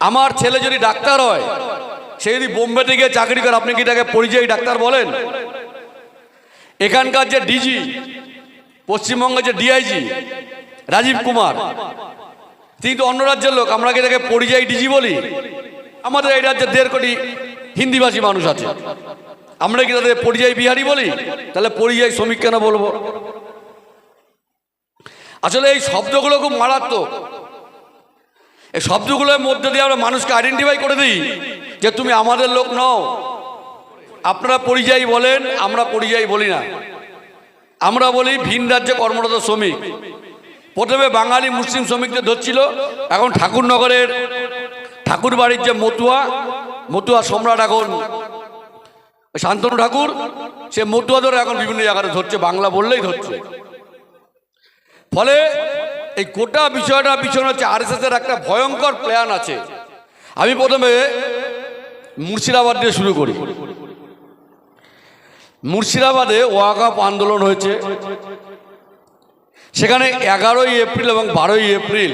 আমার ছেলে যদি ডাক্তার হয়, সে যদি বোম্বেতে গিয়ে চাকরি করে, আপনি কি তাকে পরিযায়ী ডাক্তার বলেন? এখানকার যে ডিজি, পশ্চিমবঙ্গের যে ডিআইজি, রাজীব কুমার, তিনি তো অন্য রাজ্যের লোক, আমরা কি তাকে পরিযায়ী ডিজি বলি? আমাদের এই রাজ্যে দেড় কোটি হিন্দিভাষী মানুষ আছে। আমরা কি তাদের পরিযায়ী বিহারি বলি? তাহলে পরিযায়ী শ্রমিক কেন বলব? আসলে এই শব্দগুলো খুব মারাত্মক। এই শব্দগুলোর মধ্যে দিয়ে আমরা মানুষকে আইডেন্টিফাই করে দিই যে তুমি আমাদের লোক নও। আপনারা পরিযায়ী বলেন, আমরা পরিযায়ী বলি না। আমরা বলি ভিন রাজ্যে কর্মরত শ্রমিক। প্রথমে বাঙালি মুসলিম শ্রমিকদের ধরছিল, এখন ঠাকুরনগরের ঠাকুর বাড়ির যে মতুয়া মতুয়া সম্রাট এখন শান্তনু ঠাকুর, সে মতুয়া ধরে এখন বিভিন্ন জায়গায় ধরছে, বাংলা বললেই ধরছে। ফলে এই গোটা বিষয়টা পিছনে হচ্ছে আর এর একটা ভয়ঙ্কর প্ল্যান আছে। আমি প্রথমে মুর্শিদাবাদ দিয়ে শুরু করি। মুর্শিদাবাদে ওয়াকাপ আন্দোলন হয়েছে। সেখানে এগারোই এপ্রিল এবং বারোই এপ্রিল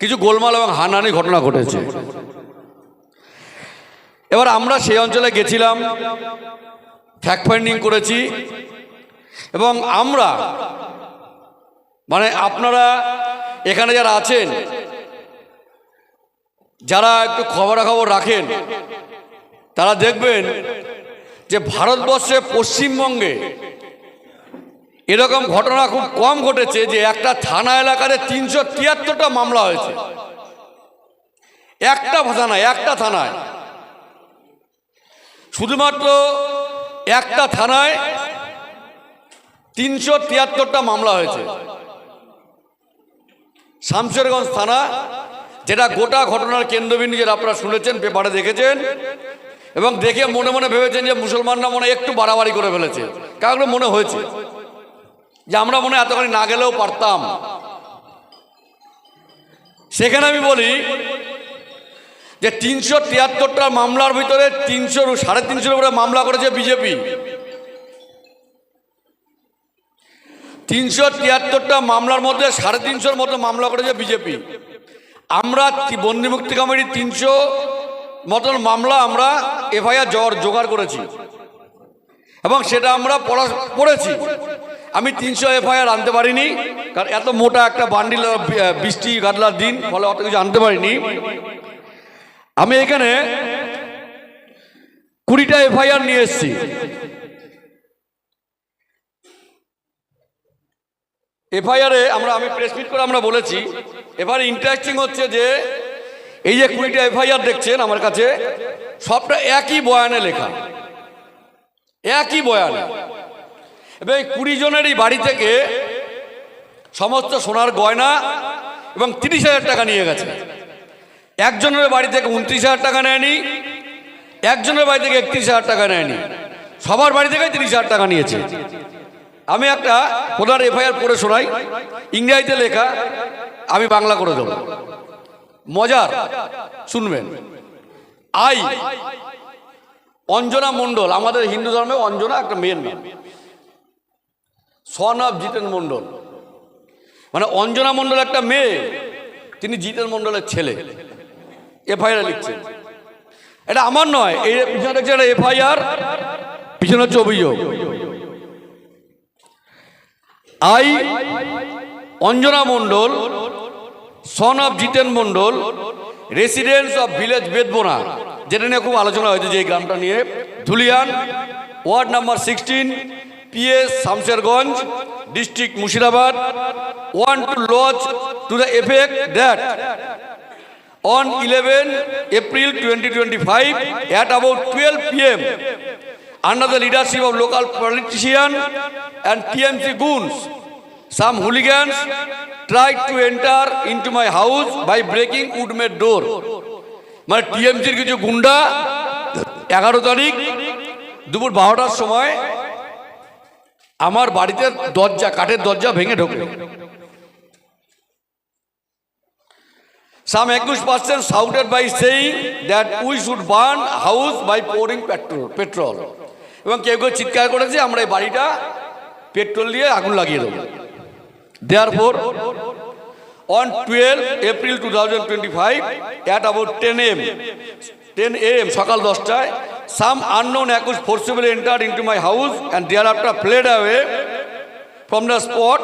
কিছু গোলমাল এবং হানানি ঘটনা ঘটেছে। এবার আমরা সেই অঞ্চলে গেছিলাম ফ্যাক্ট ফাইন্ডিং করেছি এবং আমরা মানে আপনারা এখানে যারা আছেন, যারা একটু খবরাখবর রাখেন, তারা দেখবেন যে ভারতবর্ষে পশ্চিমবঙ্গে এরকম ঘটনা খুব কম ঘটেছে যে একটা থানা এলাকাতে তিনশো তিয়াত্তরটা মামলা হয়েছে। একটা থানায় একটা থানায়। শুধুমাত্র একটা থানায় তিনশো তিয়াত্তরটা মামলা হয়েছে। শামশেরগঞ্জ থানা, যেটা গোটা ঘটনার কেন্দ্রবিন্দু যেটা আপনারা শুনেছেন, পেপারে দেখেছেন, এবং দেখে মনে মনে ভেবেছেন যে মুসলমানরা মনে একটু বাড়াবাড়ি করে ফেলেছে। কারণ মনে হয়েছে যে আমরা মনে এতখানি না গেলেও পারতাম। সেখানে আমি বলি যে তিনশো তিয়াত্তরটা মামলার ভিতরে তিনশো সাড়ে তিনশোর উপরে মামলা করেছে বিজেপি। তিনশো তিয়াত্তরটা মামলার মধ্যে সাড়ে তিনশোর মতো মামলা করেছে বিজেপি। আমরা বন্দিমুক্তি কমিটির তিনশো মতন মামলা আমরা এফআইআর জোগাড় করেছি। এবং সেটা আমরা পড়া পড়েছি। আমি তিনশো এফআইআর আনতে পারিনি, কারণ এত মোটা একটা বান্ডিল বৃষ্টি গাদলার দিন, ফলে অত কিছু আনতে পারিনি। আমি এখানে কুড়িটা এফআইআর নিয়ে এসেছি। এফআইআরে আমরা, আমি প্রেস মিট করে আমরা বলেছি, এবার ইন্টারেস্টিং হচ্ছে যে এই যে কুড়িটা এফআইআর দেখছেন আমার কাছে, সবটা একই বয়ানে লেখা। একই বয়ানে। এবং এই কুড়ি জনেরই বাড়ি থেকে সমস্ত সোনার গয়না এবং তিরিশ হাজার টাকা নিয়ে গেছে। একজনের বাড়ি থেকে উনত্রিশ হাজার টাকা নেয়নি, একজনের বাড়ি থেকে একত্রিশ হাজার টাকা নেয়নি। সবার বাড়ি থেকে তিরিশ হাজার টাকা নিয়েছে। আমি একটা ওনার এফআইআর পড়ে শোনাই। ইংরেজিতে লেখা, আমি বাংলা করে দেবো। মজার, শুনবেন। আই, অঞ্জনা মণ্ডল, আমাদের হিন্দু ধর্মে অঞ্জনা একটা মেয়ের নাম সন অফ জিতেন মণ্ডল। মানে অঞ্জনা মণ্ডল একটা মেয়ে, তিনি জিতেন মণ্ডলের ছেলে। এফআইআর লিখছেন। এটা আমার নয়, এই পিছনে দেখছে একটা এফআইআর, পিছনে হচ্ছে অভিযোগ। I, Anjana Mondal son of Jiten Mondal residence of village Bedbona, যেটা নিয়ে খুব আলোচনা হয়েছে যে এই গ্রামটা নিয়ে Dhulian ward number sixteen PS Samserganj district Murshidabad want to lodge to the effect that on 11 April 2025 at about 12 p.m. under the leadership of local politician and TMC goons, some hooligans tried to enter into my house by breaking wood-made door. মানে টিএমসির কিছু গুন্ডা এগারো তারিখ দুপুর বারোটার সময় আমার বাড়িতে দরজা কাঠের দরজা ভেঙে ঢোকে Some accused person shouted by saying that we should burn house by pouring petrol. petrol. এবং কেউ কেউ চিৎকার করেছে, আমরা এই বাড়িটা পেট্রোল দিয়ে আগুন লাগিয়ে দেবো। There four on twelve April two thousand twenty five at about ten AM ten AM সকাল দশটায় some unknown accused forcible enter into my house and thereafter fled away from the spot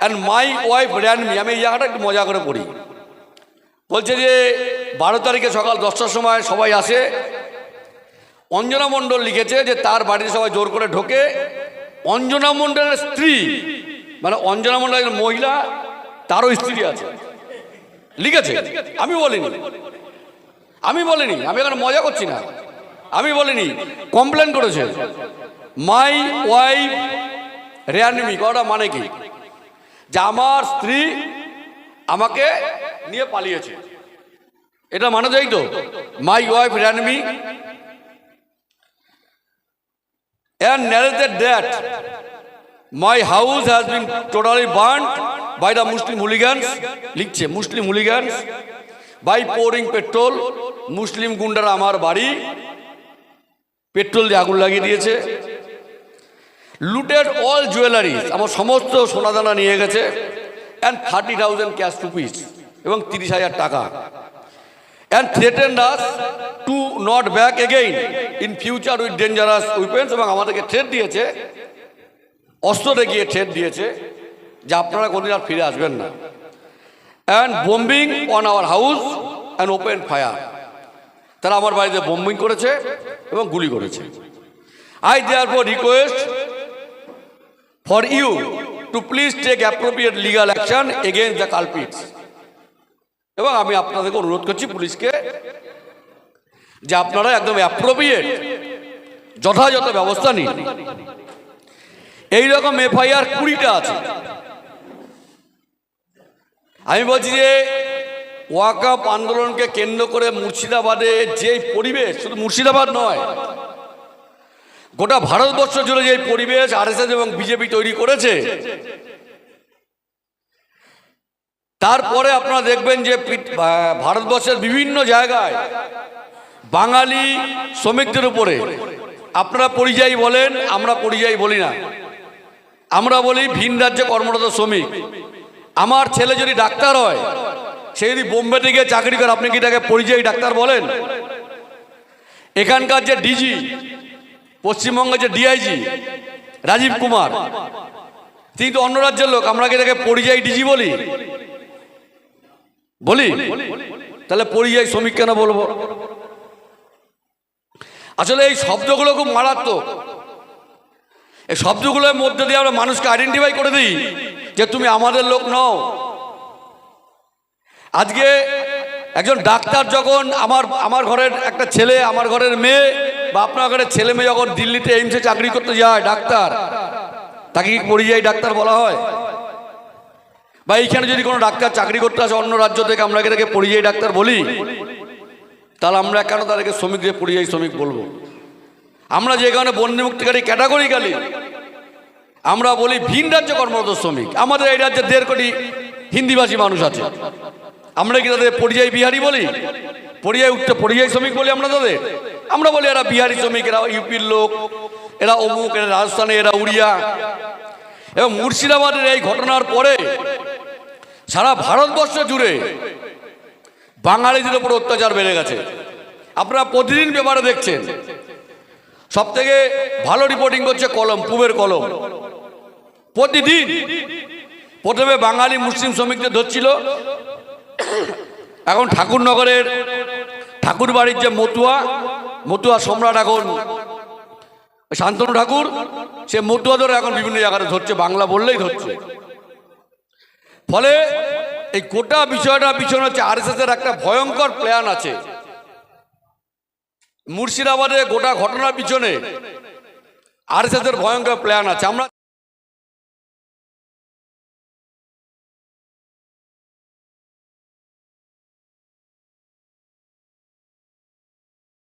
and my wife ran to me আমি এই জায়গাটা একটু মজা করে পড়ি। বলছে যে, বারো তারিখে সকাল দশটার সময় সবাই আসে অঞ্জনা মণ্ডল লিখেছে যে তার বাড়িতে সবাই জোর করে ঢোকে। অঞ্জনা মণ্ডলের স্ত্রী মানে অঞ্জনা মণ্ডল একজন মহিলা, তারও স্ত্রী আছে। লিখেছে। আমি বলিনি। আমি বলিনি। আমি এখানে মজা করছি না। আমি বলিনি। কমপ্লেন করেছে। মাই ওয়াইফ রেয়ানিমি, কথাটা মানে কি? যে আমার স্ত্রী আমাকে নিয়ে পালিয়েছে। এটা মানে যাই তো। My wife ran to me and narrated that my house has been totally burnt by the Muslim hooligans, লিখছে মুসলিম hooligans, by pouring petrol, মুসলিম গুন্ডারা আমার বাড়ি পেট্রোল দিয়ে আগুন লাগিয়ে দিয়েছে লুটেড অল জুয়েলারি আমার সমস্ত সোনাদানা নিয়ে গেছে and thirty thousand cash rupees এবং তিরিশ হাজার টাকা। And threatened us to not back again. In future, with dangerous weapons, এবং আমাদেরকে থ্রেট দিয়েছে অস্ত্র দেখিয়ে থ্রেট দিয়েছে, যে আপনারা কোনদিন আর ফিরে আসবেন না। And bombing on our house and open fire তারা আমার বাড়িতে বোম্বিং করেছে এবং গুলি করেছে। I therefore request for you to please take appropriate legal action against the culprits এবং আমি আপনাদেরকে অনুরোধ করছি পুলিশকে যে আপনারা একদম অ্যাপ্রোপ্রিয়েট যথাযথ ব্যবস্থা নিন। এইরকম এফআইআর কুড়িটা আছে। আমি বলছি যে ওয়াকাপ আন্দোলনকে কেন্দ্র করে মুর্শিদাবাদে যে পরিবেশ, শুধু মুর্শিদাবাদ নয়, গোটা ভারতবর্ষ জুড়ে যে পরিবেশ, আরএসএস এবং বিজেপি তৈরি করেছে তারপরে আপনারা দেখবেন যে ভারতবর্ষের বিভিন্ন জায়গায় বাঙালি শ্রমিকদের উপরে আপনারা পরিযায়ী বলেন, আমরা পরিযায়ী বলি না। আমরা বলি ভিন রাজ্যে কর্মরত শ্রমিক। আমার ছেলে যদি ডাক্তার হয়, সে যদি বোম্বেতে গিয়ে চাকরি করে, আপনি কি তাকে পরিযায়ী ডাক্তার বলেন? এখানকার যে ডিজি, পশ্চিমবঙ্গের যে ডিআইজি, রাজীব কুমার, তিনি তো অন্য রাজ্যের লোক, আমরা কি তাকে পরিযায়ী ডিজি বলি? বলি? তাহলে পরিযায়ী শ্রমিক কেন বলব? আসলে এই শব্দগুলো খুব মারাত্মক। এই শব্দগুলোর মধ্যে দিয়ে আমরা মানুষকে আইডেন্টিফাই করে দিই যে তুমি আমাদের লোক নও। আজকে একজন ডাক্তার যখন আমার আমার ঘরের একটা ছেলে, আমার ঘরের মেয়ে বা আপনার ঘরের ছেলে মেয়ে যখন দিল্লিতে এইমসে চাকরি করতে যায়, ডাক্তার, তাকে কি পরিযায়ী ডাক্তার বলা হয়? বা এইখানে যদি কোনো ডাক্তার চাকরি করতে আসে অন্য রাজ্য থেকে, আমরা তাকে পরিযায়ী ডাক্তার বলি, তাহলে আমরা কেন তাদেরকে শ্রমিকদের পরিযায়ী শ্রমিক বলব? আমরা যে যেখানে বন্যমুক্তিকারী ক্যাটাগরিক্যালি, আমরা বলি ভিন রাজ্যে কর্মরত শ্রমিক। আমাদের এই রাজ্যে দেড় কোটি হিন্দিভাষী মানুষ আছে। আমরা কি তাদের পরিযায়ী বিহারি বলি? পরিযায়ী উঠতে পরিযায়ী শ্রমিক বলি আমরা তাদের? আমরা বলি এরা বিহারি শ্রমিক, এরা ইউপির লোক, এরা অমুক, এরা রাজস্থানে এরা উড়িয়া। এবং মুর্শিদাবাদের এই ঘটনার পরে সারা ভারতবর্ষ জুড়ে বাঙালিদের উপর অত্যাচার বেড়ে গেছে। আপনারা প্রতিদিন পেপারে দেখছেন সব থেকে ভালো রিপোর্টিং করছে কলম, পুবের কলম। প্রতিদিন প্রথমে বাঙালি মুসলিম শ্রমিকদের ধরছিল। এখন ঠাকুরনগরের ঠাকুর বাড়ির যে মতুয়া মতুয়া সম্রাট এখন শান্তনু ঠাকুর, সে মতুয়া ধরে এখন বিভিন্ন জায়গায় ধরছে, বাংলা বললেই ধরছে। ফলে এই গোটা বিষয়টা পিছনে হচ্ছে আর এর একটা ভয়ঙ্কর প্ল্যান আছে। মুর্শিদাবাদে গোটা ঘটনার পিছনে আর এর ভয়ঙ্কর প্ল্যান আছে। আমরা